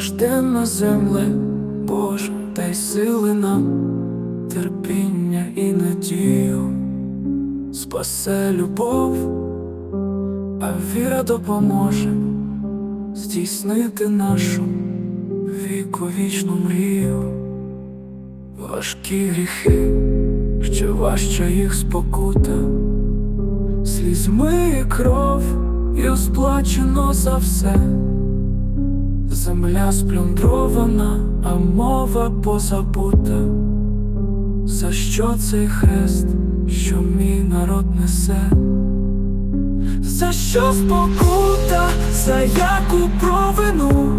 Важденна земле, Боже, дай сили нам, терпіння і надію, спасе любов, а віра допоможе здійснити нашу віковічну мрію. Важкі гріхи, що важча їх спокута, слізьми і кров, і розплачено за все. Земля сплюндрована, а мова позабута. За що цей хрест, що мій народ несе? За що спокута, за яку провину?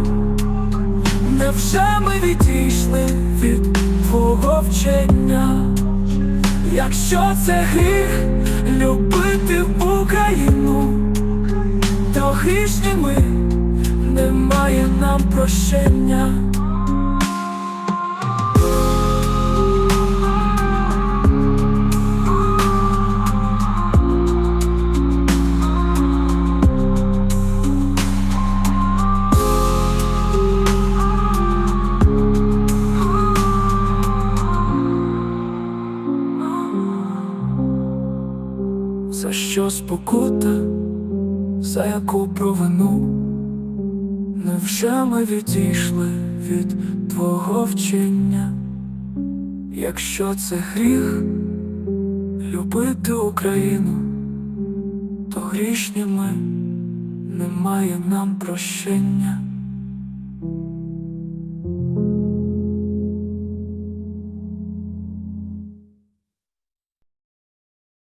Невже ми відійшли від твого вчення? Якщо це гріх любити Україну, прощення. За що спокута, за яку провину? Невже ми відійшли від твого вчення? Якщо це гріх любити Україну, то грішні ми немає нам прощення.